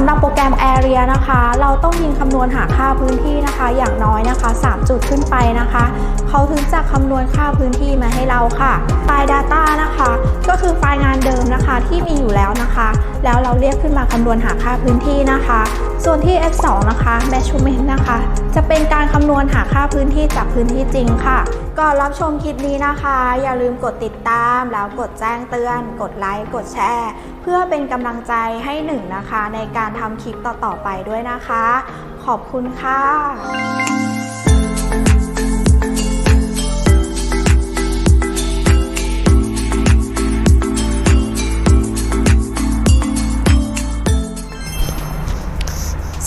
สำหรับโปรแกรม Area นะคะ เราต้องยิงคำนวณหาค่าพื้นที่นะคะ อย่างน้อยนะคะ 3 จุดขึ้นไปนะคะ เขาถึงจะคำนวณค่าพื้นที่มาให้เราค่ะ ไฟล์ Data นะคะ ก็คือไฟล์งานเดิมนะคะที่มีอยู่แล้วนะคะ แล้วเราเรียกขึ้นมาคำนวณหาค่าพื้นที่นะคะ ส่วนที่ F2 นะคะ Measurement นะคะ จะเป็นการคำนวณหาค่าพื้นที่จากพื้นที่จริงค่ะ ก่อนรับชมคลิปนี้นะคะ อย่าลืมกดติดตาม แล้วกดแจ้งเตือน กดไลค์ กดแชร์ เพื่อเป็นกำลังใจให้หนึ่งนะคะ ในการทำคลิปต่อๆไปด้วยนะคะ ขอบคุณค่ะ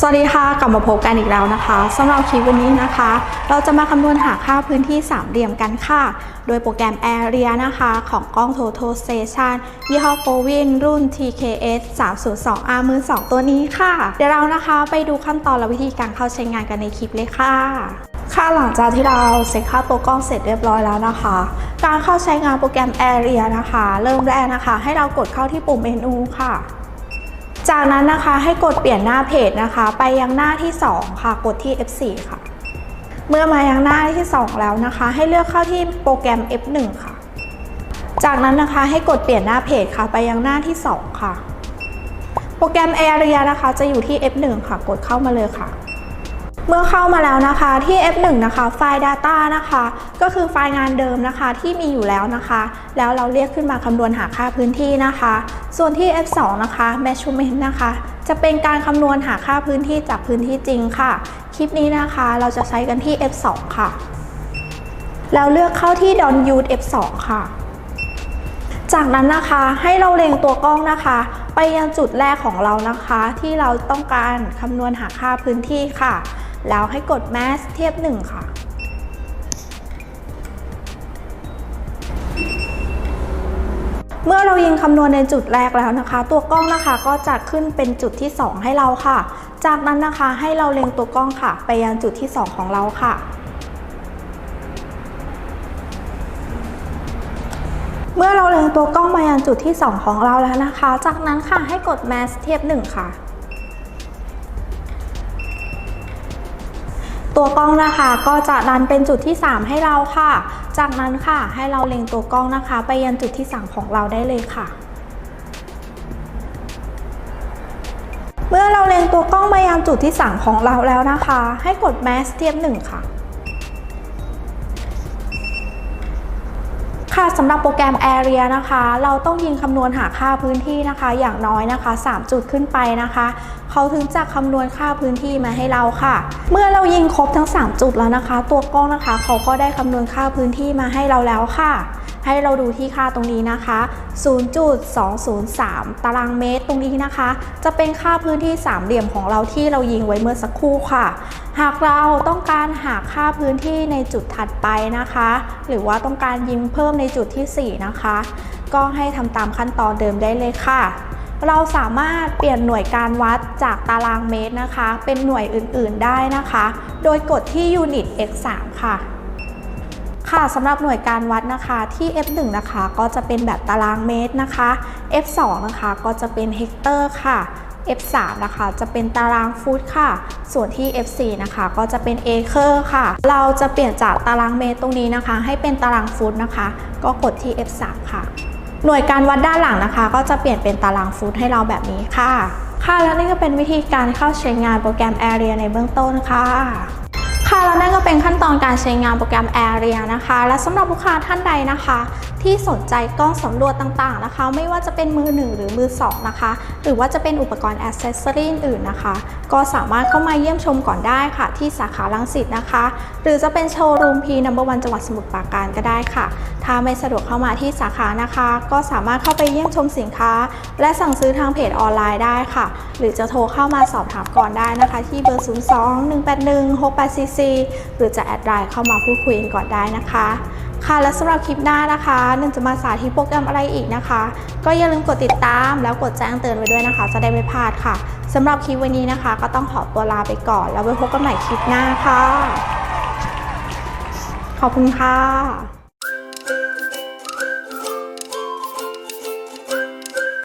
สวัสดีค่ะ กลับมาพบกันอีกแล้วนะคะสำหรับคลิปวันนี้นะคะ เราจะมาคำนวณหาค่าพื้นที่สามเหลี่ยมกันค่ะ โดยโปรแกรม Area นะคะของกล้อง Total Station ยี่ห้อ Govin รุ่น TKS 302R มือ2ตัวนี้ค่ะ เดี๋ยวเรานะคะไปดูขั้นตอนและวิธีการเข้าใช้งานกันในคลิปเลยค่ะ ค่ะหลังจากที่เราเซ็ตค่าตัวกล้องเสร็จเรียบร้อยแล้วนะคะ การเข้าใช้งานโปรแกรม Area นะคะ เริ่มแรกนะคะ ให้เรากดเข้าที่ปุ่มเมนูค่ะ จากนั้นนะคะให้กดเปลี่ยนหน้าเพจนะคะ ไปยังหน้าที่ 2 ค่ะกดที่ F4 ค่ะ เมื่อมายังหน้าที่ 2 แล้วนะคะ ให้เลือกเข้าที่โปรแกรม F1 ค่ะ จากนั้นนะคะให้กดเปลี่ยนหน้าเพจค่ะ ไปยังหน้าที่ 2 ค่ะ โปรแกรม Area นะคะ จะอยู่ที่ F1 ค่ะ กดเข้ามาเลยค่ะ เมื่อเข้ามาแล้วนะคะที่ F1 นะคะไฟล์ Data นะคะ ก็คือไฟล์งานเดิมนะคะที่มีอยู่แล้วนะคะ แล้วเราเรียกขึ้นมาคำนวณหาค่าพื้นที่นะคะ ส่วนที่ F2 นะคะ Measurement นะคะ จะเป็นการคำนวณหาค่าพื้นที่จากพื้นที่จริงค่ะ คลิปนี้นะคะเราจะใช้กันที่ F2 ค่ะ แล้วเลือกเข้าที่ Don't Use F2 ค่ะ จากนั้นนะคะให้เราเล็งตัวกล้องนะคะไปยังจุดแรกของเรานะคะ ที่เราต้องการคำนวณหาค่าพื้นที่ค่ะ แล้วให้กด Mass เทียบ 1 ค่ะ เมื่อเรายิงคำนวณในจุดแรกแล้วนะคะ ตัวกล้องนะคะก็จะขึ้นเป็นจุดที่ 2 ให้เราค่ะ จากนั้นนะคะให้เราเล็งตัวกล้องค่ะ ไปยังจุดที่ 2 ของเราค่ะเมื่อเราเล็งตัวกล้องมายังจุดที่ 2 ของเราแล้วนะคะ จากนั้นค่ะให้กด Mass เทียบ 1 ค่ะ ตัวกล้องนะคะก็จะดันเป็นจุดที่ 3 ให้เราค่ะ จากนั้นค่ะให้เราเล็งตัวกล้องนะคะ ไปยังจุดที่ 3 ของเราได้เลยค่ะ เมื่อเราเล็งตัวกล้องมายังจุดที่ 3 ของเราแล้วนะคะ ให้กด Mass เทียบ1ค่ะ ค่ะสำหรับโปรแกรม Area นะคะ เราต้องยิงคำนวณหาค่าพื้นที่นะคะ อย่างน้อยนะคะ 3 จุดขึ้นไปนะคะ เขาถึงจะคำนวณค่าพื้นที่มาให้เราค่ะ เมื่อเรายิงครบทั้ง 3 จุดแล้วนะคะ ตัวกล้องนะคะ เขาก็ได้คำนวณค่าพื้นที่มาให้เราแล้วค่ะ ให้เราดูที่ค่าตรงนี้นะคะ 0.203 ตารางเมตรตรงนี้นะคะ จะเป็นค่าพื้นที่สามเหลี่ยมของเราที่เรายิงไว้เมื่อสักครู่ค่ะ หากเราต้องการหาค่าพื้นที่ในจุดถัดไปนะคะ หรือว่าต้องการยิงเพิ่มในจุดที่ 4 นะคะ ก็ให้ทำตามขั้นตอนเดิมได้เลยค่ะเราสามารถเปลี่ยนหน่วยการวัดจากตารางเมตรนะคะ เป็นหน่วยอื่นๆได้นะคะ โดยกดที่ Unit x3 ค่ะ ค่ะสำหรับหน่วยการวัดนะคะที่ F1 นะคะก็จะเป็นแบบตารางเมตรนะคะ F2 นะคะก็จะเป็นเฮกเตอร์ค่ะ F3 นะคะจะเป็นตารางฟุตค่ะ ส่วนที่ F4 นะคะก็จะเป็นเอเคอร์ค่ะ เราจะเปลี่ยนจากตารางเมตรตรงนี้นะคะ ให้เป็นตารางฟุตนะคะ ก็กดที่ F3 ค่ะ หน่วยการวัดด้านหลังนะคะ ก็จะเปลี่ยนเป็นตารางฟุตให้เราแบบนี้ค่ะ ค่ะและนี่ก็เป็นวิธีการเข้าใช้งานโปรแกรม Area ในเบื้องต้นค่ะค่ะ แล้วนั่นก็เป็นขั้นตอนการใช้งานโปรแกรม Area นะคะ และสำหรับลูกค้าท่านใดนะคะ ที่สนใจกล้องสำรวจต่างๆนะคะ ไม่ว่าจะเป็นมือหนึ่งหรือมือสองนะคะ หรือว่าจะเป็นอุปกรณ์อ c เซสซอรีอื่นนะคะ ก็สามารถเข้ามาเยี่ยมชมก่อนได้ค่ะ ที่สาขาลังสิตนะคะ หรือจะเป็นโชว์รูมพีนัมเบอร์วันจังหวัดสมุทรปราการก็ได้ค่ะ ถ้าไม่สะดวกเข้ามาที่สาขานะคะ ก็สามารถเข้าไปเยี่ยมชมสินค้า และสั่งซื้อทางเพจออนไลน์ได้ค่ะ หรือจะโทรเข้ามาสอบถามก่อนได้นะคะ ที่เบอร์ 02 181 6844 หรือจะแอดไลน์เข้ามาพูดคุยกันก่อนได้นะคะ ค่ะและสำหรับคลิปหน้านะคะนึ่งจะมาสาธิตโปรแกรมอะไรอีกนะคะ ก็อย่าลืมกดติดตามแล้วกดแจ้งเตือนไว้ด้วยนะคะ จะได้ไม่พลาดค่ะสำหรับคลิปวันนี้นะคะ ก็ต้องขอตัวลาไปก่อน แล้วไว้พบกันใหม่คลิปหน้าค่ะ ขอบคุณค่ะ